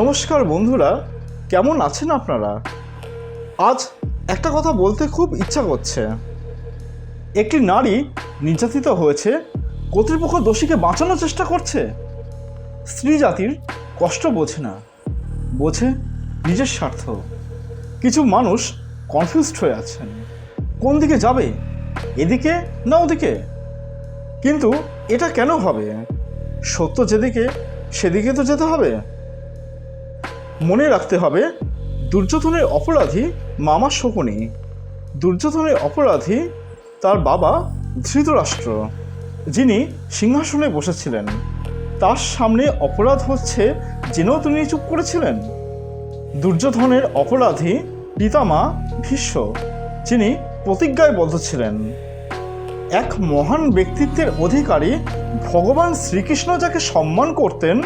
নমস্কার বন্ধুরা, কেমন আছেন আপনারা? আজ একটা কথা বলতে খুব ইচ্ছা করছে। একটি নারী নির্যাতিত হয়েছে, কর্তৃপক্ষ দোষীকে বাঁচানোর চেষ্টা করছে। স্ত্রী জাতির কষ্ট বোঝে না, বোঝে নিজের স্বার্থ। কিছু মানুষ কনফিউজড হয়ে আছেন, কোন দিকে যাবে, এদিকে না ওদিকে? কিন্তু এটা কেন হবে? সত্য যেদিকে, সেদিকে তো যেতে হবে। মনে রাখতে হবে, দুর্যোধনের অপরাধী মামা শকুনি। দুর্যোধনের অপরাধী তার বাবা ধৃতরাষ্ট্র, যিনি সিংহাসনে বসেছিলেন। তার সামনে অপরাধ হচ্ছে জেনেও তিনি চুপ করেছিলেন। দুর্যোধনের অপরাধী পিতামা ভীষ্ম, যিনি প্রতিজ্ঞায় বদ্ধ ছিলেন। এক মহান ব্যক্তিত্বের অধিকারী ভগবান শ্রীকৃষ্ণ যাকে সম্মান করতেন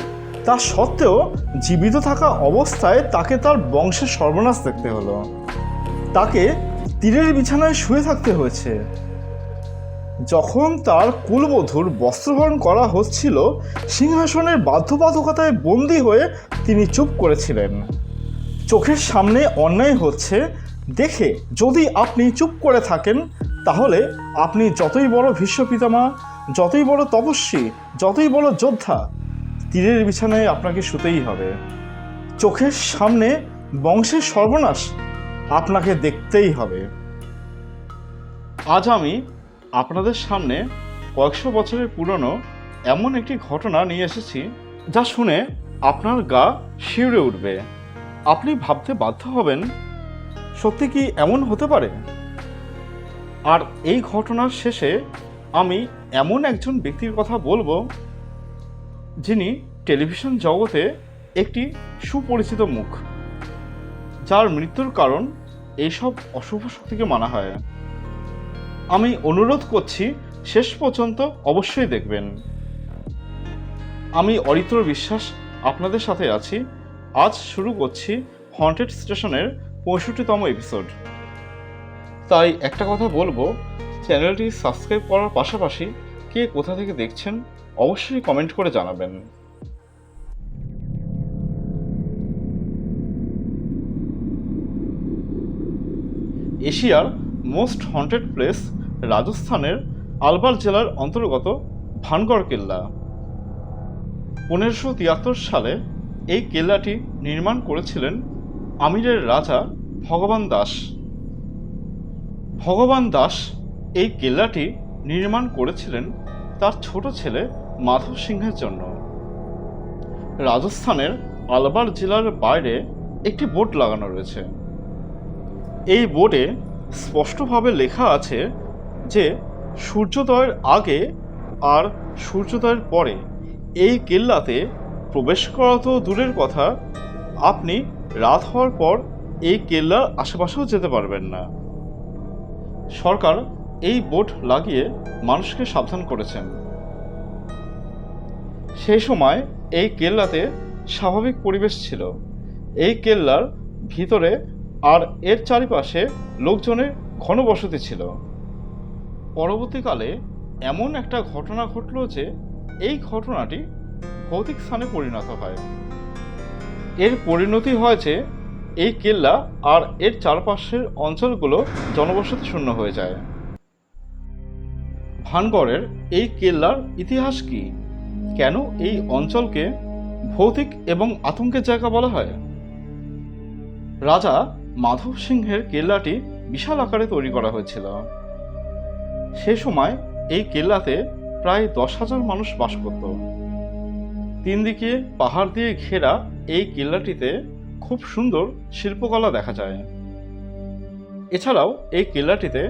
তা সত্ত্বেও জীবিত থাকা অবস্থায় তাকে তার বংশের সর্বনাশ দেখতে হলো। তাকে তীরের বিছানায় শুয়ে থাকতে হয়েছে। যখন তার কুলবধূর বস্ত্রহরণ করা হচ্ছিল, সিংহাসনের বাধ্যবাধকতায় বন্দী হয়ে তিনি চুপ করেছিলেন। চোখের সামনে অন্যায় হচ্ছে, দেখে যদি আপনি চুপ করে থাকেন, তাহলে আপনি যতই বড় ভীষ্ম পিতামা যতই বড় তপস্বী, যতই বড় যোদ্ধা তীরের বিছানায় আপনাকে শুতেই হবে। চোখের সামনে বংশের সর্বনাশ আপনাকে দেখতেই হবে। আজ আমি আপনাদের সামনে কয়েকশো বছরের পুরনো এমন একটি ঘটনা নিয়ে এসেছি, যা শুনে আপনার গা শিউরে উঠবে। আপনি ভাবতে বাধ্য হবেন, সত্যি কি এমন হতে পারে? আর এই ঘটনার শেষে আমি এমন একজন ব্যক্তির কথা বলব যিনি টেলিভিশন জগতে একটি সুপরিচিত মুখ, যার মৃত্যুর কারণ এইসব অশুভ শক্তিকে মানা হয়। আমি অনুরোধ করছি, শেষ পর্যন্ত অবশ্যই দেখবেন। আমি অরিত্র বিশ্বাস আপনাদের সাথে আছি। আজ শুরু করছি হন্টেড স্টেশনের পঁয়ষট্টিতম এপিসোড তাই একটা কথা বলব চ্যানেলটি সাবস্ক্রাইব করার পাশাপাশি কে কোথা থেকে দেখছেন অবশ্যই কমেন্ট করে জানাবেন। এশিয়ার মোস্ট হন্টেড প্লেস রাজস্থানের আলবার জেলার অন্তর্গত ভানগড় কেল্লা। পনেরোশো তিয়াত্তর সালে এই কেল্লাটি নির্মাণ করেছিলেন আমিরের রাজা ভগবান দাস। ভগবান দাস এই কেল্লাটি নির্মাণ করেছিলেন তার ছোট ছেলে মাধব সিংহের জন্য। রাজস্থানের আলবার জেলার বাইরে একটি বোর্ড লাগানো রয়েছে। এই বোর্ডে স্পষ্টভাবে লেখা আছে যে, সূর্যোদয়ের আগে আর সূর্যোদয়ের পরে এই কেল্লাতে প্রবেশ করা তো দূরের কথা, আপনি রাত হওয়ার পর এই কেল্লার আশেপাশেও যেতে পারবেন না। সরকার এই বোট লাগিয়ে মানুষকে সাবধান করেছেন। সেই সময় এই কেল্লাতে স্বাভাবিক পরিবেশ ছিল। এই কেল্লার ভিতরে আর এর চারিপাশে লোকজনের ঘনবসতি ছিল। পরবর্তীকালে এমন একটা ঘটনা ঘটল যে এই ঘটনাটি ভৌতিক স্থানে পরিণত হয়। এর পরিণতি হয়েছে এই কেল্লা আর এর চারপাশের অঞ্চলগুলো জনবসতি শূন্য হয়ে যায়। ভানগড়ের এই কেল্লার ইতিহাস কি? কেন এই অঞ্চলকে ভৌতিক এবং আতঙ্কের জায়গা বলা হয়? রাজা মাধব সিংহের কেল্লাটি বিশাল আকারে তৈরি করা হয়েছিল। সে সময় এই কেল্লাতে প্রায় দশ হাজার মানুষ বাস করত। তিন দিকে পাহাড় দিয়ে ঘেরা এই কেল্লাটিতে খুব সুন্দর শিল্পকলা দেখা যায়। এছাড়াও এই কেল্লাটিতে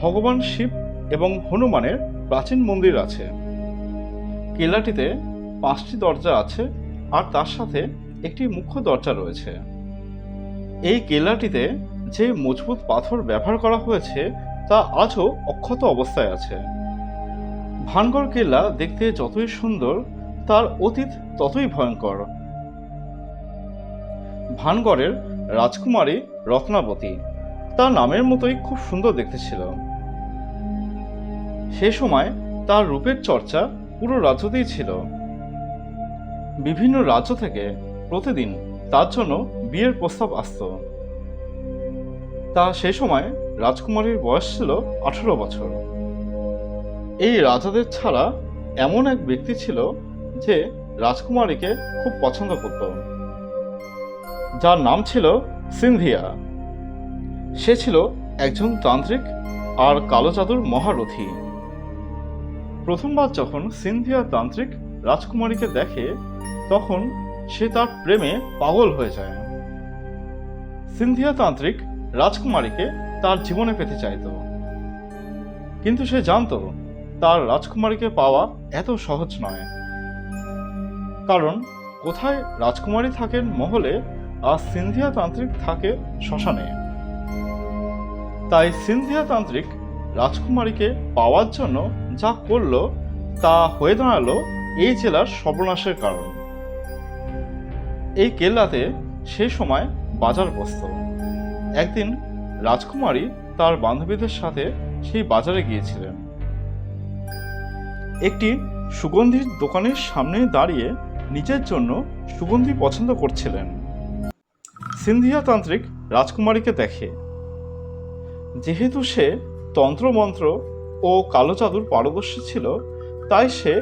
ভগবান শিব এবং হনুমানের প্রাচীন মন্দির আছে। কেল্লাটিতে পাঁচটি দরজা আছে আর তার সাথে একটি মুখ্য দরজা রয়েছে। এই কেল্লাটিতে যে মজবুত পাথর ব্যবহার করা হয়েছে, তা আজও অক্ষত অবস্থায় আছে। ভানগড় কেল্লা দেখতে যতই সুন্দর, তার অতীত ততই ভয়ঙ্কর। ভানগড়ের রাজকুমারী রত্নাবতী, তার নামের মতোই খুব সুন্দর দেখতে ছিল। সে সময় তার রূপের চর্চা পুরো রাজ্যতেই ছিল। বিভিন্ন রাজ্য থেকে প্রতিদিন তার জন্য বিয়ের প্রস্তাব আসতো। তা সেই সময় রাজকুমারীর বয়স ছিল আঠেরো বছর। এই রাজাদের ছাড়া এমন এক ব্যক্তি ছিল যে রাজকুমারীকে খুব পছন্দ করত। যার নাম ছিল সিন্ধিয়া। সে ছিল একজন তান্ত্রিক আর কালো জাদুর মহারথী। প্রথমবার যখন সিনধিয়া তান্ত্রিক রাজকুমারীকে দেখে, তখন সে তার প্রেমে পাগল হয়ে যায়। সিনধিয়া তান্ত্রিক রাজকুমারীকে তার জীবনে পেতে চাইত। কিন্তু সে জানতো, তার রাজকুমারীকে পাওয়া এত সহজ নয়। কারণ, কোথায় রাজকুমারী থাকেন মহলে, আর সিনধিয়া তান্ত্রিক থাকে শ্মশানে। তাই সিনধিয়া তান্ত্রিক রাজকুমারীকে পাওয়ার জন্য যা করল তা হয়ে দাঁড়াল এই জেলার সর্বনাশের কারণ। এই কেল্লাতে সে সময় বাজার বসত। একদিন রাজকুমারী তার বান্ধবীদের সাথে সেই বাজারে গিয়েছিলেন। একটি সুগন্ধির দোকানের সামনে দাঁড়িয়ে নিজের জন্য সুগন্ধি পছন্দ করছিলেন। সিন্ধিয়া তান্ত্রিক রাজকুমারীকে দেখে। যেহেতু সে তন্ত্রমন্ত্র ও কালো জাদুর পারদর্শী ছিল, তাই সে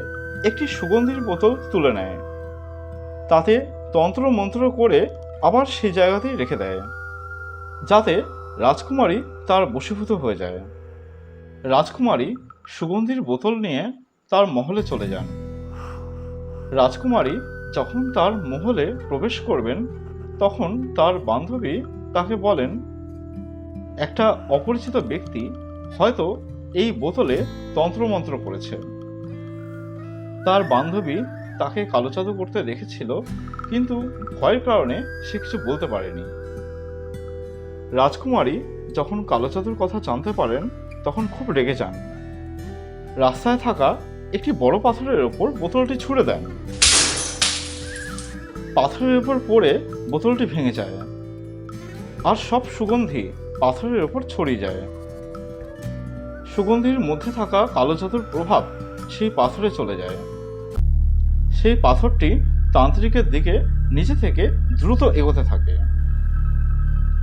একটি সুগন্ধির বোতল তুলে নেয়। তাতে তন্ত্রমন্ত্র করে আবার সেই জায়গাতেই রেখে দেয়, যাতে রাজকুমারী তার বশীভূত হয়ে যায়। রাজকুমারী সুগন্ধির বোতল নিয়ে তার মহলে চলে যান। রাজকুমারী যখন তার মহলে প্রবেশ করবেন, তখন তার বান্ধবী তাকে বলেন, একটা অপরিচিত ব্যক্তি হয়তো এই বোতলে তন্ত্রমন্ত্র করেছে তার বান্ধবী তাকে কালো জাদু করতে দেখেছিল, কিন্তু ভয়ের কারণে সে কিছু বলতে পারেনি। রাজকুমারী যখন কালো জাদুর কথা জানতে পারেন, তখন খুব রেগে যান। রাস্তায় থাকা একটি বড় পাথরের ওপর বোতলটি ছুঁড়ে দেন। পাথরের ওপর পড়ে বোতলটি ভেঙে যায়। আর সব সুগন্ধি পাথরের ওপর ছড়িয়ে যায়। সুগন্ধির মধ্যে থাকা কালো জাদুর প্রভাব সেই পাথরে চলে যায়। সেই পাথরটি তান্ত্রিকের দিকে নিচে থেকে দ্রুত এগোতে থাকে।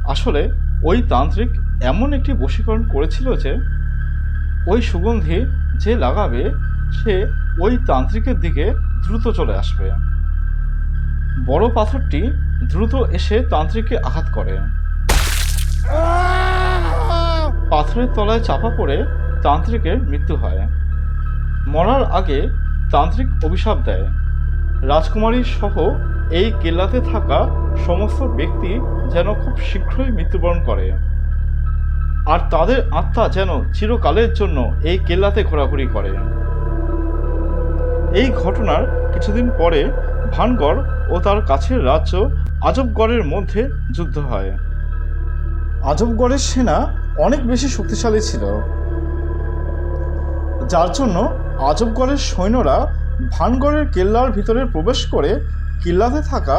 আসলে ওই তান্ত্রিক এমন একটি বশীকরণ করেছিল যে, ওই সুগন্ধি যে লাগাবে, সে ওই তান্ত্রিকের দিকে দ্রুত চলে আসবে। বড় পাথরটি দ্রুত এসে তান্ত্রিককে আঘাত করে। পাথরের তলায় চাপা পড়ে তান্ত্রিকের মৃত্যু হয়। মরার আগে তান্ত্রিক অভিশাপ দেয়। রাজকুমারী সহ এই কেল্লাতে থাকা সমস্ত ব্যক্তি যেন খুব শীঘ্রই মৃত্যুবরণ করে। আর তাদের আত্মা যেন চিরকালের জন্য এই কেল্লাতে ঘোরাঘুরি করে। এই ঘটনার কিছুদিন পরে ভানগড় ও তার কাছের রাজ্য আজবগড়ের মধ্যে যুদ্ধ হয়। আজবগড়ের সেনা অনেক বেশি শক্তিশালী ছিল। যার জন্য আজবগড়ের সৈন্যরা ভানগড়ের কেল্লার ভিতরে প্রবেশ করে কিল্লাতে থাকা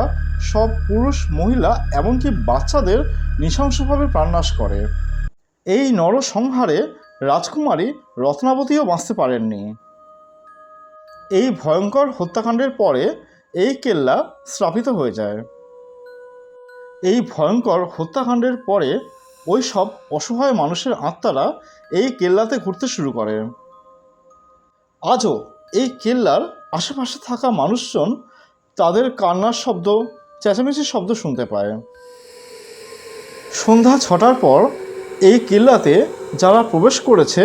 সব পুরুষ মহিলা এমনকি বাচ্চাদের নৃশংসভাবে প্রাণনাশ করে। এই নরসংহারে রাজকুমারী রত্নাবতীও বাঁচতে পারেননি। এই ভয়ঙ্কর হত্যাকাণ্ডের পরে এই কেল্লা স্থাপিত হয়ে যায়। এই ভয়ঙ্কর হত্যাকাণ্ডের পরে ওই সব অসহায় মানুষের আত্মারা এই কেল্লাতে ঘুরতে শুরু করে। আজও এই কেল্লার আশেপাশে থাকা মানুষজন তাদের কান্নার শব্দ, চেঁচামেচির শব্দ শুনতে পায়। সন্ধ্যা ছটার পর এই কেল্লাতে যারা প্রবেশ করেছে,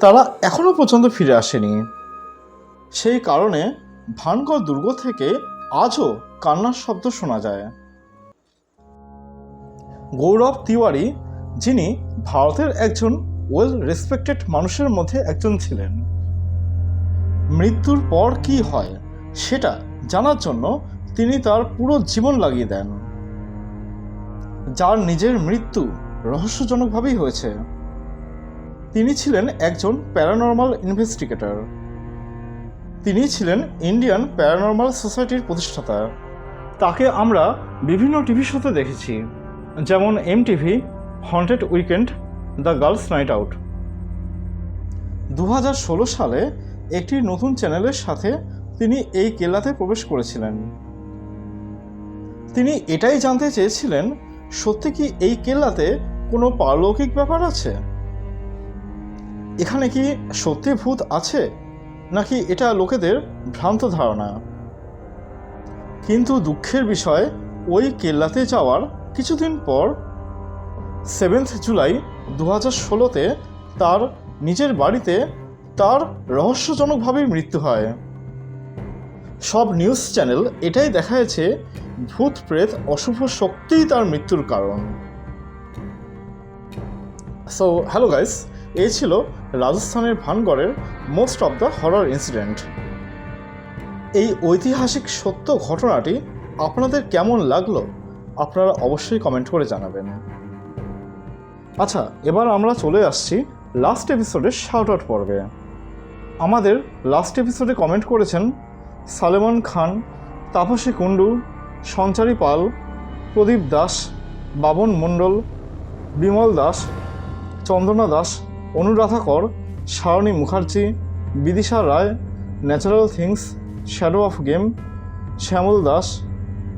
তারা এখনও পর্যন্ত ফিরে আসেনি। সেই কারণে ভানগড় দুর্গ থেকে আজও কান্নার শব্দ শোনা যায়। গৌরব তিওয়ারি, যিনি ভারতের একজন ওয়েল রেসপেক্টেড মানুষের মধ্যে একজন ছিলেন মৃত্যুর পর কি হয়, সেটা জানার জন্য তিনি তার পুরো জীবন লাগিয়ে দেন। যার নিজের মৃত্যু রহস্যজনকভাবেই হয়েছে। তিনি ছিলেন একজন প্যারানর্মাল ইনভেস্টিগেটর। তিনি ছিলেন ইন্ডিয়ান প্যারানর্মাল সোসাইটির প্রতিষ্ঠাতা। তাকে আমরা বিভিন্ন টিভি শোতে দেখেছি, যেমন M TV haunted weekend, the girls night out. দু হাজার ষোলো সালে একটি নতুন চ্যানেলের সাথে তিনি এই কেল্লাতে প্রবেশ করেছিলেন। তিনি এটাই জানতে চেয়েছিলেন, সত্যি কি এই কেল্লাতে কোনো পারলৌকিক ব্যাপার আছে? এখানে কি সত্যি ভূত আছে, নাকি এটা লোকেদের ভ্রান্ত ধারণা? কিন্তু দুঃখের বিষয়, ওই কেল্লাতে যাওয়ার কিছুদিন পর সেভেন্থ জুলাই দু হাজার ষোলোতে তার নিজের বাড়িতে তার রহস্যজনকভাবেই মৃত্যু হয়। সব নিউজ চ্যানেল এটাই দেখাচ্ছে ভূত প্রেত অশুভ শক্তিই তার মৃত্যুর কারণ। সো হ্যালো গাইস এই ছিল রাজস্থানের ভানগড়ের most of the horror incident এই ঐতিহাসিক সত্য ঘটনাটি আপনাদের কেমন লাগল, আপনারা অবশ্যই কমেন্ট করে জানাবেন। আচ্ছা এবার আমরা চলে আসছি লাস্ট এপিসোডের শাউট আউট পর্বে। আমাদের লাস্ট এপিসোডে কমেন্ট করেছেন সালেমান খান, তাপসী কুণ্ডু, সঞ্চারী পাল, প্রদীপ দাস, বাবন মণ্ডল, বিমল দাস, চন্দনা Das Anuradha Kar Sarani Mukherjee, Bidisha Roy natural things shadow of game Shyamal Das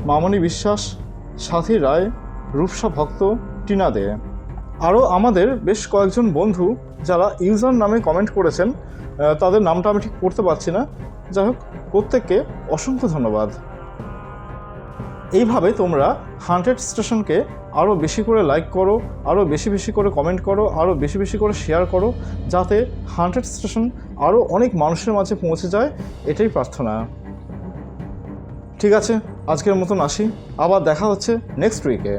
Mamoni Biswas, Sathi Roy, Rupsa ভক্ত, টিনা দে। আরও আমাদের বেশ কয়েকজন বন্ধু যারা ইউজার নামে কমেন্ট করেছেন তাদের নামটা আমি ঠিক পড়তে পারছি না। যাই হোক, প্রত্যেককে অসংখ্য ধন্যবাদ। এইভাবে তোমরা হান্ড্রেড স্টেশনকে আরও বেশি করে লাইক করো আরও বেশি বেশি করে কমেন্ট করো আরও বেশি বেশি করে শেয়ার করো, যাতে হান্ড্রেড স্টেশন আরও অনেক মানুষের মাঝে পৌঁছে যায়, এটাই প্রার্থনা। ঠিক আছে, আজকের মতন আসি। আবার দেখা হচ্ছে নেক্সট উইকে